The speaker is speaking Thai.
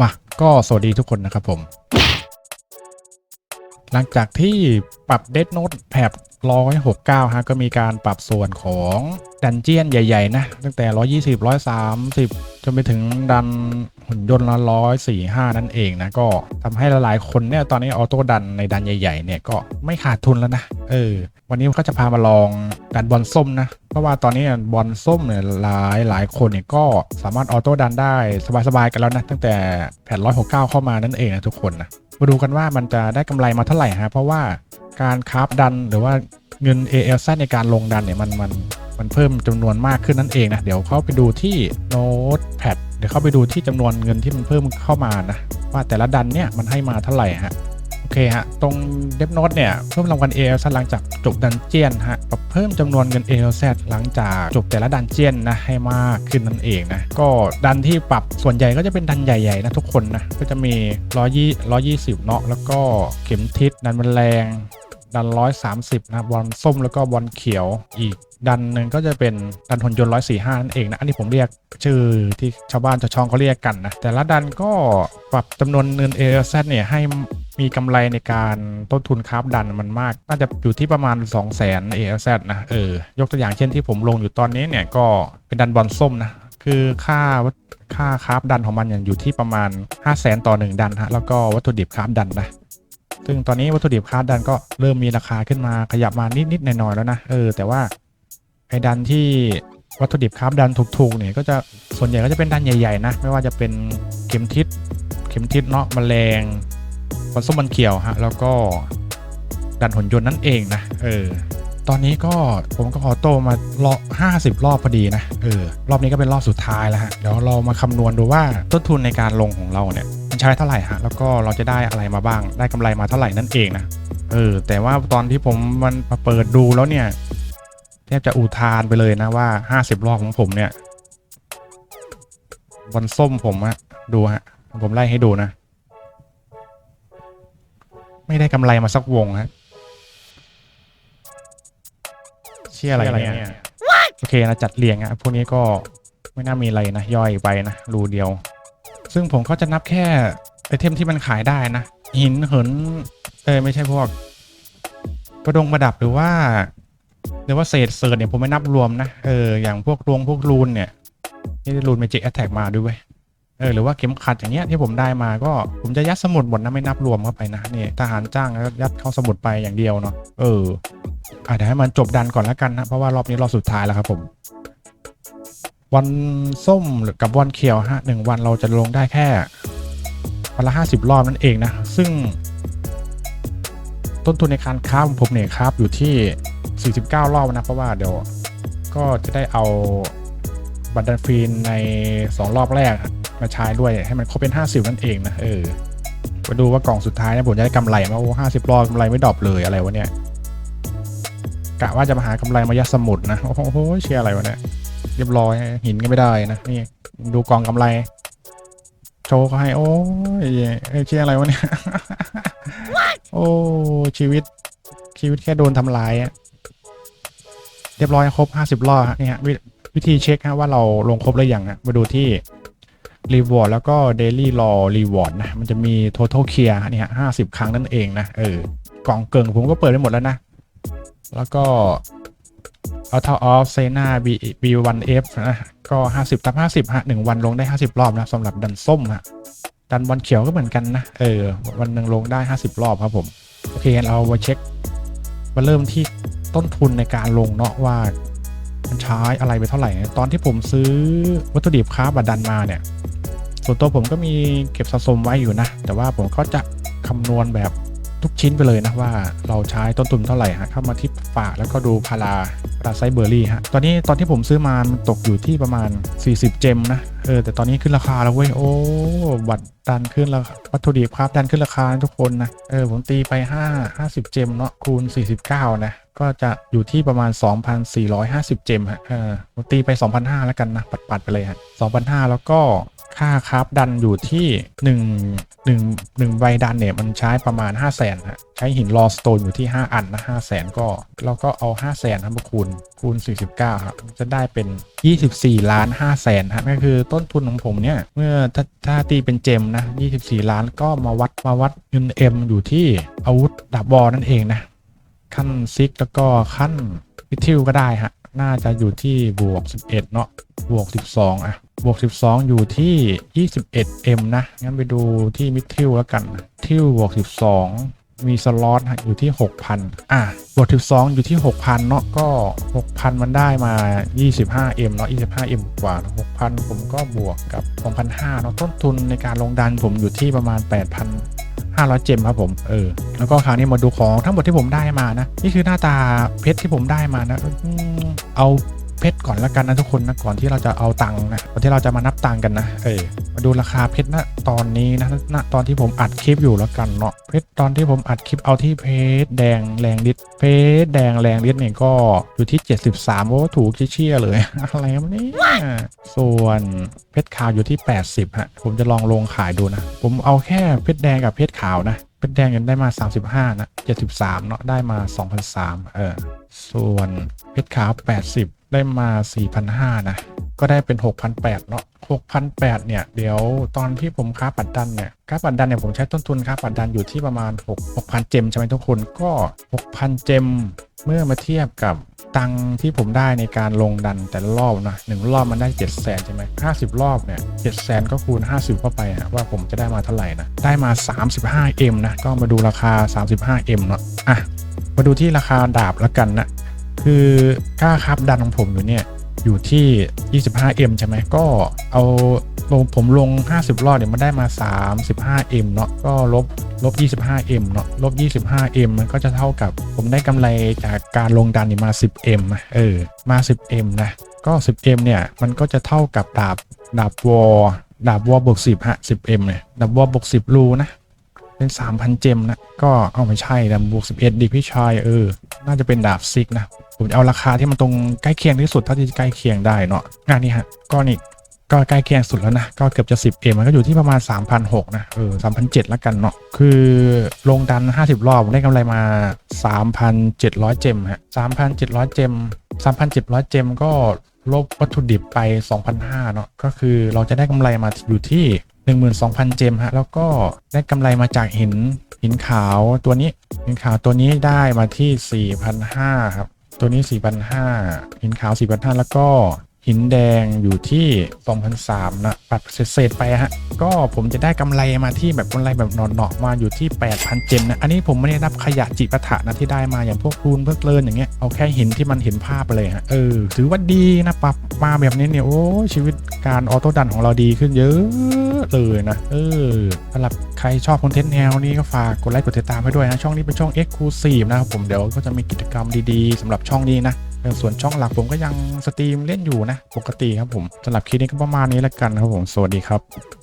มาก็สวัสดีทุกคนนะครับผม หลังจากที่ปรับเด d โน e แพบ169 ฮะ ก็มีการปรับส่วนของ ดันเจียนใหญ่ ๆ นะ ตั้งแต่ 120 130 จนไปถึงดันหุ่นยนต์ละ145 นั่นเองนะ ก็ทำให้หลายๆคนเนี่ยตอนนี้ออโต้ดันในดันใหญ่ ๆ เนี่ยก็ไม่ขาดทุนแล้วนะ เออ วันนี้ก็จะพามาลองดันบอลส้มนะ เพราะว่าตอนนี้บอลส้มเนี่ยหลายหลายคนเนี่ยก็สามารถออโต้ดันได้สบาย ๆ กันแล้วนะ ตั้งแต่แผ่น169 เข้ามานั่นเองนะทุกคนนะมาดูกันว่ามันจะได้กำไรมาเท่าไหร่ฮะเพราะว่าการคราฟดันหรือว่าเงิน AL ในการลงดันเนี่ยมันมัน มันเพิ่มจำนวนมากขึ้นนั่นเองนะ เดี๋ยวเข้าไปดูที่ Notepad เดี๋ยวเข้าไปดูที่จำนวนเงินที่มันเพิ่มเข้ามานะ ว่าแต่ละดันเนี่ยมันให้มาเท่าไหร่ฮะโอเคฮะ ตรง d e v n o t e เนี่ยเพิ่มรางวัล ALZ หลังจากจบดันเจียนฮะปรับเพิ่มจำนวนเงิน ALZ หลังจากจบแต่ละดันเจียนนะให้มากขึ้นนั่นเองนะ ก็ดันที่ปรับส่วนใหญ่ก็จะเป็นดันใหญ่ๆนะทุกคนนะ ก็จะมี120 120เนาะแล้วก็เข็มทิศดันแมลง ดัน 130 นะบอลส้มแล้วก็บอลเขียวอีกดันหนึ่งก็จะเป็นดันหุ่นยนต์ 145 นั่นเองนะ อันนี้ผมเรียกชื่อที่ชาวบ้านชาวช่องเขาเรียกกันนะ แต่ละดันก็ปรับจำนวนเงิน ALZ เนี่ยให้มีกำไรในการต้นทุนคราฟดันมันมาก น่าจะอยู่ที่ประมาณ 2 0 0 0 0 0 ALZ นะ เออ ยกตัวอย่างเช่นที่ผมลงอยู่ตอนนี้เนี่ยก็เป็นดันบอลส้มนะ คือค่าค่าคราฟดันของมันอย่างอยู่ที่ประมาณ 5 0 0 0 0 0 ต่อ 1 ดันฮะ แล้วก็วัตถุดิบคราฟดันนะ ซึ่งตอนนี้วัตถุดิบคราดันก็เริ่มมีราคาขึ้นมาขยับมานิดๆหน่อยๆแล้วนะเออแต่ว่าไอ้ดันที่วัตถุดิบคราดันถูกๆเนี่ยก็จะส่วนใหญ่ก็จะเป็นดันใหญ่ๆนะไม่ว่าจะเป็นเข็มทิศเข็มทิศเนาะแมลงบอลส้มบอลเขียวฮะแล้วก็ดันหุ่นยนต์นั่นเองนะเออตอนนี้ก็ผมก็ออโต้มารอบ50 รอบพอดีนะเออรอบนี้ก็เป็นรอบสุดท้ายแล้วฮะเดี๋ยวเรามาคำนวณดูว่าต้นทุนในการลงของเราเนี่ย ใช้เท่าไหร่ฮะแล้วก็เราจะได้อะไรมาบ้าง ได้กำไรมาเท่าไหร่นั่นเองนะเออแต่ว่าตอนที่ผมมันมาเปิดดูแล้วเนี่ยแทบจะอุทานไปเลยนะว่า 50 รอบของผมเนี่ยบอลส้มผมอะดูฮะผมไล่ให้ดูนะ ไม่ได้กำไรมาสักวงฮะเชี่ยอะไรเนี่ยโอเคนะจัดเรียงอะพวกนี้ก็ไม่น่ามีอะไรนะย่อยไปนะรูเดียว ซึ่งผมก็จะนับแค่ไอเทมที่มันขายได้นะ หินเหินเออไม่ใช่พวก ประดงประดับหรือว่าหรือว่าเศษเศษเนี่ยผมไม่นับรวมนะ เอออย่างพวกรวงพวกรูนเนี่ยนี่รูนเมจิกแอตแทกมาด้วยเว้เออหรือว่าเข็มขัดอย่างเงี้ยที่ผมได้มาก็ผมจะยัดสมุดหมดนะไม่นับรวมเข้าไปนะนี่ทหารจ้างแล้วยัดเข้าสมุดไปอย่างเดียวเนาะเอออะเดี๋ยวให้มันจบดันก่อนแล้วกันนะเพราะว่ารอบนี้รอบสุดท้ายแล้วครับผม วันส้มกับวันเขียวฮะหนึ่งวันเราจะลงได้แค่วันละห้าสิบรอบนั่นเองนะ ซึ่ง ต้นทุนในการคราของผมเนี่ยคราฟอยู่ที่ 49 รอบนะ เพราะว่าเดี๋ยวก็จะได้เอาบัตรดันฟรีนใน 2 รอบแรกมาใช้ด้วยให้มันครบเป็น 50 นั่นเองนะเออมาดูว่ากล่องสุดท้ายเนี่ยผมจะได้กำไรมาโอ้ห้าสิบรอบกำไรไม่ดรอปเลยอะไรวะเนี่ยกะว่าจะมาหากำไรมายัดสมุดนะโอ้โหเชียร์อะไรวะเนี่ย เรียบร้อย หินก็ไม่ได้นะนี่ดูกองกำไร โชว์เขาให้ โอ้ยเอ้เชียอะไรวะเนี่ย โอ้ชีวิต ชีวิตแค่โดนทำลายอะเรียบร้อยครบ50รอบฮะนี่ฮะววิธีเช็คฮะว่าเราลงครบหรือยังฮะมาดูที่ Reward แล้วก็ Daily Law Reward นะ มันจะมี Total Clear นี่ฮะ50ครั้งนั่นเองนะ เออกล่องเกิงผมก็เปิดไปหมดแล้วนะ แล้วก็ Auto of Sena B B1F นะก็ 50 ทับ 50 ฮะ 1 วันลงได้ 50 รอบนะสำหรับดันส้มฮะ ดันบอลเขียวก็เหมือนกันนะ เออ วันหนึ่งลงได้ 50 รอบครับผม โอเคเรามาเช็ค มาเริ่มที่ต้นทุนในการลงเนาะว่ามันใช้อะไรไปเท่าไหร่ ตอนที่ผมซื้อวัตถุดิบค้าบัดดันมาเนี่ย ส่วนตัวผมก็มีเก็บสะสมไว้อยู่นะ แต่ว่าผมก็จะคำนวณแบบ ทุกชิ้นไปเลยนะว่าเราใช้ต้นทุนเท่าไหร่ฮะเข้ามาที่ฝากแล้วก็ดูพาราพาราไซเบอร์รี่ฮะตอนนี้ตอนที่ผมซื้อมามันตกอยู่ที่ประมาณ 40 เจมนะเออแต่ตอนนี้ขึ้นราคาแล้วเว้ยโอ้บัตรดันขึ้นแล้ววัตถุดิบครับดันขึ้นราคาทุกคนนะเออผมตีไป 5 50 เจมเนาะคูณ 49 นะก็จะอยู่ที่ประมาณ 2,450 เจมฮะเออผมตีไป 2,500 แล้วกันนะปัดๆไปเลยฮะ2,500 แล้วก็ ค่าครับดันอยู่ที่1 1 1ใบดันเนี่ยมันใช้ประมาณ 5 0 0แสนฮะใช้หินรอสโตนอยู่ที่ 5 อันนะ5 0 0แสนก็เราก็เอา 5 0 0แสนนะมาคูณคูณ 49 ครับ จะได้เป็น 24 ล้าน5แสนฮะก็คือต้นทุนของผมเนี่ย เมื่อถ้าถ้าตีเป็นเจมนะ 24 ล้านก็มาวัดมาวัดเงิน M อยู่ที่อาวุธดาบบอลนั่นเองนะ ขั้นซิกแล้วก็ขั้นพิทิวก็ได้ฮะ น่าจะอยู่ที่บวก 11 เนาะบวก 12 อะ บวก 12 อยู่ที่ 21M นะ งั้นไปดูที่มิทิวแล้วกัน ทิวบวก 12 มีสล็อตอยู่ที่ 6,000 อะ บวก 12 อยู่ที่ 6,000 เนาะก็ 6,000 มันได้มา 25M เนาะ 25M กว่า 6,000 ผมก็บวกกับ 2,500 เนาะ ต้นทุนในการลงดันผมอยู่ที่ประมาณ 8,000 500 เจมครับผม เออ แล้วก็คราวนี้มาดูของทั้งหมดที่ผมได้มานะ นี่คือหน้าตาเพชรที่ผมได้มานะ เอาเพชรก่อนละกันนะทุกคนนะก่อนที่เราจะเอาตังค์นะก่อนที่เราจะมานับตังค์กันนะเออมาดูราคาเพชรนะตอนนี้นะณตอนที่ผมอัดคลิปอยู่แล้วกันเนาะเพชรตอนที่ผมอัดคลิปเอาที่เพชรแดงแรงฤทธิ์เพชรแดงแรงฤทธิ์เนี่ยก็อยู่ที่ 73โอ้ถูกเชี่ยเลย อะไรวะเนี่ส่วนเพชรขาวอยู่ที่ 80ฮะผมจะลองลงขายดูนะ ผมเอาแค่เพชรแดงกับเพชรขาวนะ เพชรแดงยังได้มา 35 นะ 73 เนาะได้มา 2,003เออ ส่วนเพชรขาว 80 ได้มา 4,500 นะ ก็ได้เป็น 6,800เนาะ6,800เนี่ย เดี๋ยวตอนที่ผมค้าปัดดันเนี่ยค้าปัดดันเนี่ยผมใช้ต้นทุนค้าปัดดันอยู่ที่ประมาณ 6 6,000 เจมใช่ไหมทุกคนก็ 6,000 เจม เมื่อมาเทียบกับตังที่ผมได้ในการลงดันแต่ละรอบนะหนึ่งรอบมันได้ 7 0 0 0 0 0ใช่ไหม50รอบเนี่ย7 0 0 0 0ก็คูณ 50 เข้าไปฮะว่าผมจะได้มาเท่าไหร่นะ ได้มา 35M นะ ก็มาดูราคา 35M เนาะอะมาดูที่ราคาดาบแล้วกันนะคือค่าครับดันของผมอยู่เนี่ย อยู่ที่ 25M ใช่ไหมก็เอาลงผมลง 50 รอบเนี่ยมันได้มา 35M เนาะก็ลบลบ 25M เนาะลบ 25M มันก็จะเท่ากับผมได้กำไรจากการลงดันนี่มา 10M เออมา 10M นะก็ 10M เนี่ยมันก็จะเท่ากับดาบดาบวอลดาบวอลบวก10ฮะ 10M เนี่ยดาบวอลบวก10รูนะ เป็น3,000เจมนะ ก็เอาไม่ใช่ดาบบวก11ดิพี่ชายเออ น่าจะเป็นดาบซิกนะ ผมจะเอาราคาที่มันตรงใกล้เคียงที่สุดเท่าที่จะใกล้เคียงได้เนาะงานนี้ฮะก็นี่ก็ใกล้เคียงสุดแล้วนะ ก็เกือบจะ 10 m มันก็อยู่ที่ประมาณ3,600นะเออ3,700แล้วกันเนาะคือลงดัน 50 รอบได้กำไรมา 3,700 เจมฮะ3,700 เจม 3,700 เจมก็ลบวัตถุดิบไป 2,500เนาะก็คือเราจะได้กำไรมาอยู่ที่ 12,000 เจมฮะ แล้วก็ได้กำไรมาจากหินหินขาวตัวนี้ หินขาวตัวนี้ได้มาที่ 4,500 ครับ ตัวนี้ 4,500 หินขาว 4,500 แล้วก็ หินแดงอยู่ที่2,300นะปัดเศษๆไปฮะ ก็ผมจะได้กำไรมาที่แบบกำไรแบบหนอๆมาอยู่ที่ 8,000 เจมนะ อันนี้ผมไม่ได้นับขยะจิปะถะนะที่ได้มาอย่างพวกรูนพวกเลินอย่างเงี้ย เอาแค่หินที่มันเห็นภาพไปเลยฮะ เออ ถือว่าดีนะปรับมาแบบนี้เนี่ยโอ้ชีวิตการออโต้ดันของเราดีขึ้นเยอะเลยนะ เออสำหรับใครชอบคอนเทนต์แนวนี้ก็ฝากกดไลค์กดติดตามให้ด้วยนะ ช่องนี้เป็นช่อง Exclusive นะครับผมเดี๋ยวก็จะมีกิจกรรมดีๆสำหรับช่องนี้นะ ส่วนช่องหลักผมก็ยังสตรีมเล่นอยู่นะ ปกติครับผมสำหรับคลิปนี้ก็ประมาณนี้แล้วกันครับผม สวัสดีครับ